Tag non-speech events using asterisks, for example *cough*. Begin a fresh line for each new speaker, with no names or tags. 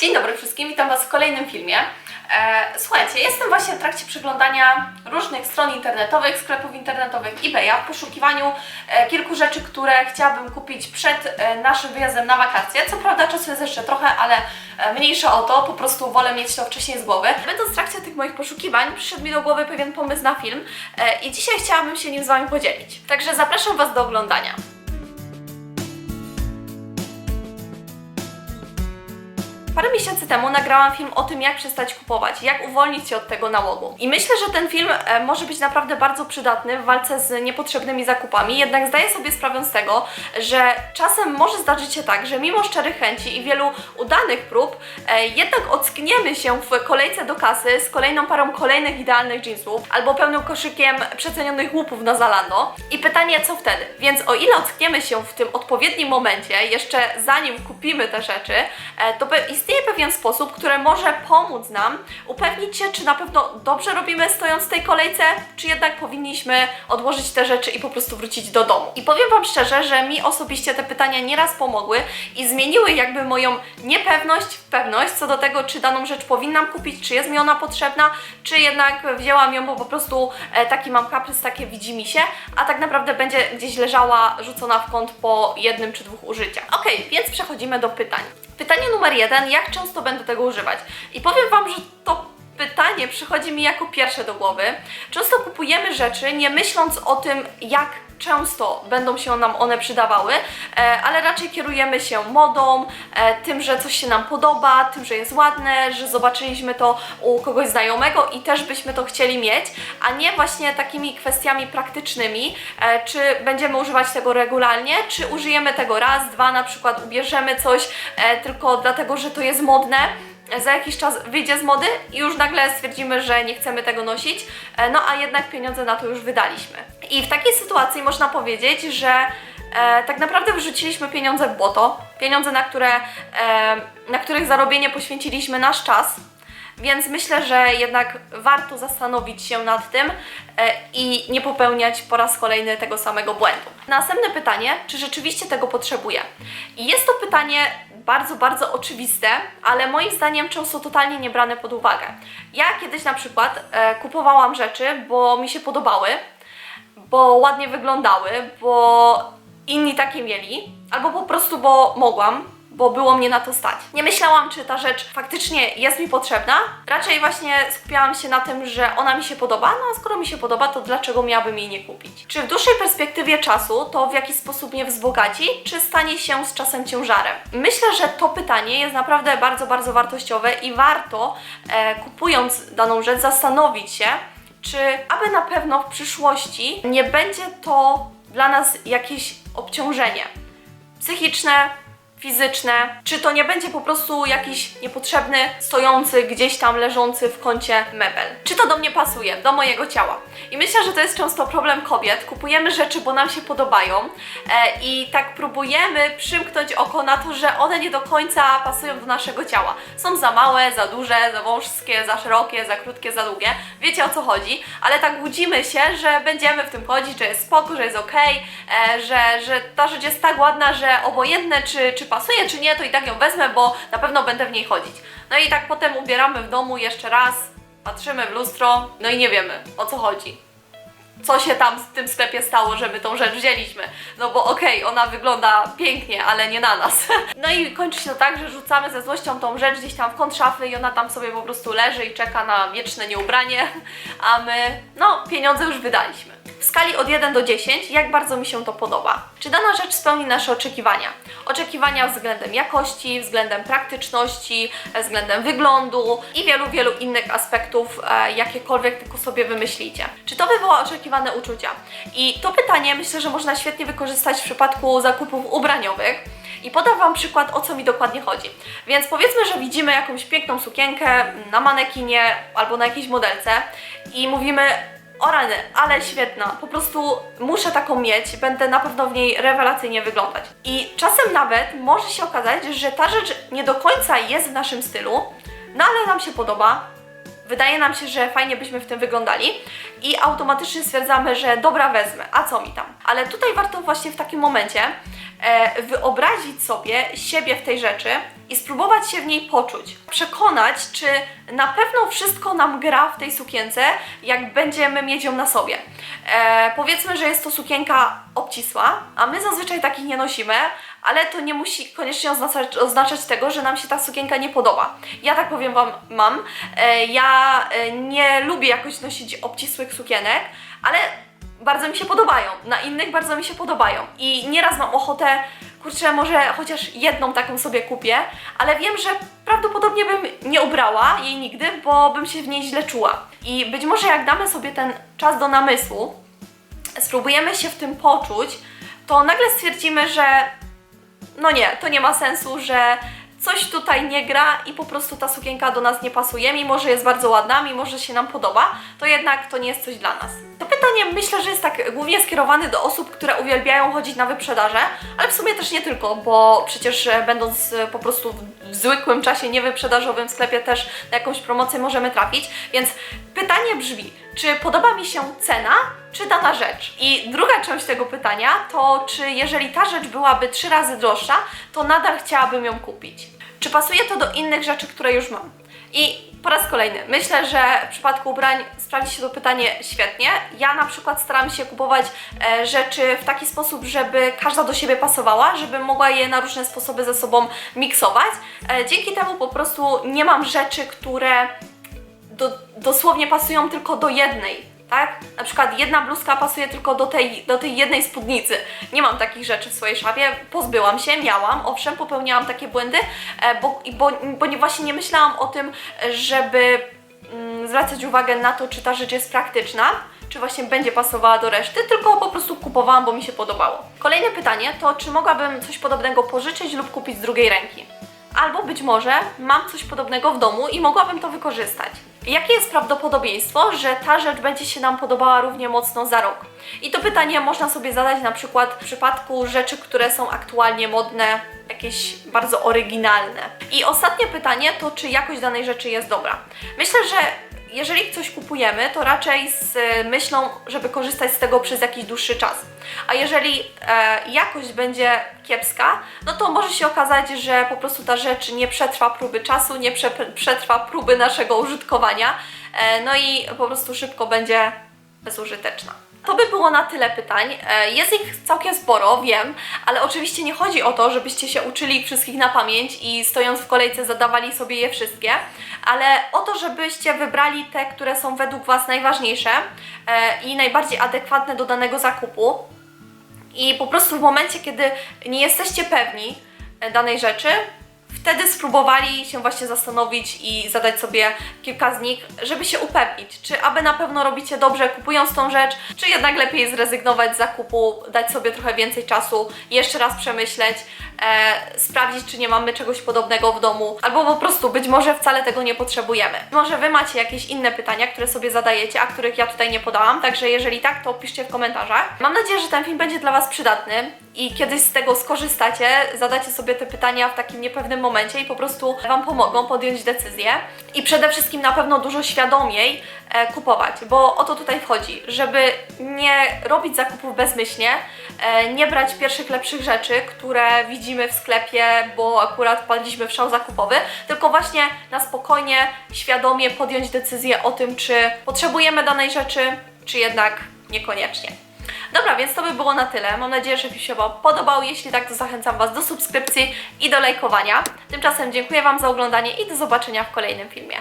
Dzień dobry wszystkim, witam Was w kolejnym filmie. E, słuchajcie, jestem właśnie w trakcie przeglądania różnych stron internetowych, sklepów internetowych eBaya w poszukiwaniu e, kilku rzeczy, które chciałabym kupić przed e, naszym wyjazdem na wakacje. Co prawda czasu jest jeszcze trochę, ale mniejsza o to, po prostu wolę mieć to wcześniej z głowy. Będąc w trakcie tych moich poszukiwań, przyszedł mi do głowy pewien pomysł na film i dzisiaj chciałabym się nim z Wami podzielić. Także zapraszam Was do oglądania. Parę miesięcy temu nagrałam film o tym, jak przestać kupować, jak uwolnić się od tego nałogu. I myślę, że ten film e, może być naprawdę bardzo przydatny w walce z niepotrzebnymi zakupami, jednak zdaję sobie sprawę z tego, że czasem może zdarzyć się tak, że mimo szczerych chęci i wielu udanych prób, e, jednak ockniemy się w kolejce do kasy z kolejną parą kolejnych idealnych jeansów albo pełnym koszykiem przecenionych łupów na Zalando. I pytanie, co wtedy? Więc o ile ockniemy się w tym odpowiednim momencie, jeszcze zanim kupimy te rzeczy, e, to pe- istnieje pewien sposób, który może pomóc nam upewnić się, czy na pewno dobrze robimy stojąc w tej kolejce, czy jednak powinniśmy odłożyć te rzeczy i po prostu wrócić do domu. I powiem Wam szczerze, że mi osobiście te pytania nieraz pomogły i zmieniły jakby moją niepewność w pewność co do tego, czy daną rzecz powinnam kupić, czy jest mi ona potrzebna, czy jednak wzięłam ją, bo po prostu e, taki mam kaprys, takie widzi mi się, a tak naprawdę będzie gdzieś leżała rzucona w kąt po jednym czy dwóch użyciach. Okej, więc przechodzimy do pytań. Pytanie numer jeden, jak często będę tego używać? I powiem Wam, że to pytanie przychodzi mi jako pierwsze do głowy. Często kupujemy rzeczy, nie myśląc o tym, jak często będą się nam one przydawały, e, ale raczej kierujemy się modą, e, tym, że coś się nam podoba, tym, że jest ładne, że zobaczyliśmy to u kogoś znajomego i też byśmy to chcieli mieć, a nie właśnie takimi kwestiami praktycznymi, e, czy będziemy używać tego regularnie, czy użyjemy tego raz, dwa, na przykład ubierzemy coś tylko dlatego, że to jest modne, za jakiś czas wyjdzie z mody i już nagle stwierdzimy, że nie chcemy tego nosić, e, no a jednak pieniądze na to już wydaliśmy. I w takiej sytuacji można powiedzieć, że e, tak naprawdę wrzuciliśmy pieniądze w błoto, pieniądze, na, które, e, na których zarobienie poświęciliśmy nasz czas, więc myślę, że jednak warto zastanowić się nad tym e, i nie popełniać po raz kolejny tego samego błędu. Następne pytanie, czy rzeczywiście tego potrzebuję? Jest to pytanie bardzo, bardzo oczywiste, ale moim zdaniem często totalnie nie brane pod uwagę. Ja kiedyś na przykład e, kupowałam rzeczy, bo mi się podobały, bo ładnie wyglądały, bo inni takie mieli, albo po prostu bo mogłam, bo było mnie na to stać. Nie myślałam, czy ta rzecz faktycznie jest mi potrzebna. Raczej właśnie skupiałam się na tym, że ona mi się podoba, no a skoro mi się podoba, to dlaczego miałabym jej nie kupić? Czy w dłuższej perspektywie czasu to w jakiś sposób mnie wzbogaci, czy stanie się z czasem ciężarem? Myślę, że to pytanie jest naprawdę bardzo, bardzo wartościowe i warto, e, kupując daną rzecz, zastanowić się, czy aby na pewno w przyszłości nie będzie to dla nas jakieś obciążenie psychiczne, fizyczne, czy to nie będzie po prostu jakiś niepotrzebny, stojący gdzieś tam, leżący w kącie mebel. Czy to do mnie pasuje, do mojego ciała. I myślę, że to jest często problem kobiet. Kupujemy rzeczy, bo nam się podobają e, i tak próbujemy przymknąć oko na to, że one nie do końca pasują do naszego ciała. Są za małe, za duże, za wąskie, za szerokie, za krótkie, za długie. Wiecie o co chodzi, ale tak łudzimy się, że będziemy w tym chodzić, że jest spoko, że jest okej, e, że, że ta rzecz jest tak ładna, że obojętne czy, czy pasuje, czy nie, to i tak ją wezmę, bo na pewno będę w niej chodzić. No i tak potem ubieramy w domu jeszcze raz, patrzymy w lustro, no i nie wiemy o co chodzi. Co się tam w tym sklepie stało, że my tą rzecz wzięliśmy? No bo okej, ona wygląda pięknie, ale nie na nas. *laughs* No i kończy się to tak, że rzucamy ze złością tą rzecz gdzieś tam w kąt szafy i ona tam sobie po prostu leży i czeka na wieczne nieubranie, *laughs* a my, no, pieniądze już wydaliśmy. W skali od 1 do 10, jak bardzo mi się to podoba? Czy dana rzecz spełni nasze oczekiwania? Oczekiwania względem jakości, względem praktyczności, względem wyglądu i wielu, wielu innych aspektów, e, jakiekolwiek tylko sobie wymyślicie. Czy to wywoła oczekiwane uczucia? I to pytanie myślę, że można świetnie wykorzystać w przypadku zakupów ubraniowych. I podam Wam przykład, o co mi dokładnie chodzi. Więc powiedzmy, że widzimy jakąś piękną sukienkę na manekinie albo na jakiejś modelce i mówimy, o rany, ale świetna, po prostu muszę taką mieć, będę na pewno w niej rewelacyjnie wyglądać. I czasem nawet może się okazać, że ta rzecz nie do końca jest w naszym stylu, no ale nam się podoba, wydaje nam się, że fajnie byśmy w tym wyglądali i automatycznie stwierdzamy, że dobra wezmę, a co mi tam. Ale tutaj warto właśnie w takim momencie wyobrazić sobie siebie w tej rzeczy i spróbować się w niej poczuć. Przekonać, czy na pewno wszystko nam gra w tej sukience, jak będziemy mieć ją na sobie. E, powiedzmy, że jest to sukienka obcisła, a my zazwyczaj takich nie nosimy, ale to nie musi koniecznie oznaczać, oznaczać tego, że nam się ta sukienka nie podoba. Ja tak powiem Wam mam. E, ja e, nie lubię jakoś nosić obcisłych sukienek, ale bardzo mi się podobają. Na innych bardzo mi się podobają. I nieraz mam ochotę, kurczę, może chociaż jedną taką sobie kupię, ale wiem, że prawdopodobnie bym nie ubrała jej nigdy, bo bym się w niej źle czuła. I być może jak damy sobie ten czas do namysłu, spróbujemy się w tym poczuć, to nagle stwierdzimy, że no nie, to nie ma sensu, że coś tutaj nie gra i po prostu ta sukienka do nas nie pasuje, mimo że jest bardzo ładna, mimo że się nam podoba, to jednak to nie jest coś dla nas. To pytanie myślę, że jest tak głównie skierowane do osób, które uwielbiają chodzić na wyprzedaże, ale w sumie też nie tylko, bo przecież e, będąc e, po prostu w zwykłym czasie niewyprzedażowym sklepie też na jakąś promocję możemy trafić, więc pytanie brzmi, czy podoba mi się cena, czy dana rzecz? I druga część tego pytania to, czy jeżeli ta rzecz byłaby trzy razy droższa, to nadal chciałabym ją kupić. Czy pasuje to do innych rzeczy, które już mam? I po raz kolejny, myślę, że w przypadku ubrań sprawdzi się to pytanie świetnie. Ja na przykład staram się kupować e, rzeczy w taki sposób, żeby każda do siebie pasowała, żebym mogła je na różne sposoby ze sobą miksować. E, dzięki temu po prostu nie mam rzeczy, które do, dosłownie pasują tylko do jednej, tak? Na przykład jedna bluzka pasuje tylko do tej, do tej jednej spódnicy. Nie mam takich rzeczy w swojej szafie, pozbyłam się, miałam, owszem, popełniałam takie błędy, e, bo, bo, bo nie, właśnie nie myślałam o tym, żeby mm, zwracać uwagę na to, czy ta rzecz jest praktyczna, czy właśnie będzie pasowała do reszty, tylko po prostu kupowałam, bo mi się podobało. Kolejne pytanie to, czy mogłabym coś podobnego pożyczyć lub kupić z drugiej ręki? Albo być może mam coś podobnego w domu i mogłabym to wykorzystać. Jakie jest prawdopodobieństwo, że ta rzecz będzie się nam podobała równie mocno za rok? I to pytanie można sobie zadać na przykład w przypadku rzeczy, które są aktualnie modne, jakieś bardzo oryginalne. I ostatnie pytanie to, czy jakość danej rzeczy jest dobra. Myślę, że jeżeli coś kupujemy, to raczej z e, myślą, żeby korzystać z tego przez jakiś dłuższy czas. A jeżeli e, jakość będzie kiepska, no to może się okazać, że po prostu ta rzecz nie przetrwa próby czasu, nie prze, przetrwa próby naszego użytkowania, e, no i po prostu szybko będzie bezużyteczna. To by było na tyle pytań. E, Jest ich całkiem sporo, wiem, ale oczywiście nie chodzi o to, żebyście się uczyli wszystkich na pamięć i stojąc w kolejce zadawali sobie je wszystkie, ale o to, żebyście wybrali te, które są według Was najważniejsze e, i najbardziej adekwatne do danego zakupu. I po prostu w momencie, kiedy nie jesteście pewni e, danej rzeczy, wtedy spróbowali się właśnie zastanowić i zadać sobie kilka z nich, żeby się upewnić, czy aby na pewno robicie dobrze kupując tą rzecz, czy jednak lepiej zrezygnować z zakupu, dać sobie trochę więcej czasu, jeszcze raz przemyśleć, e, sprawdzić, czy nie mamy czegoś podobnego w domu, albo po prostu być może wcale tego nie potrzebujemy. Może Wy macie jakieś inne pytania, które sobie zadajecie, a których ja tutaj nie podałam, także jeżeli tak, to piszcie w komentarzach. Mam nadzieję, że ten film będzie dla Was przydatny i kiedyś z tego skorzystacie, zadacie sobie te pytania w takim niepewnym momencie i po prostu Wam pomogą podjąć decyzję i przede wszystkim na pewno dużo świadomiej e, kupować, bo o to tutaj wchodzi, żeby nie robić zakupów bezmyślnie, e, nie brać pierwszych lepszych rzeczy, które widzimy w sklepie, bo akurat wpadliśmy w szał zakupowy, tylko właśnie na spokojnie, świadomie podjąć decyzję o tym, czy potrzebujemy danej rzeczy, czy jednak niekoniecznie. Dobra, więc to by było na tyle. Mam nadzieję, że film się Wam podobał. Jeśli tak, to zachęcam Was do subskrypcji i do lajkowania. Tymczasem dziękuję Wam za oglądanie i do zobaczenia w kolejnym filmie.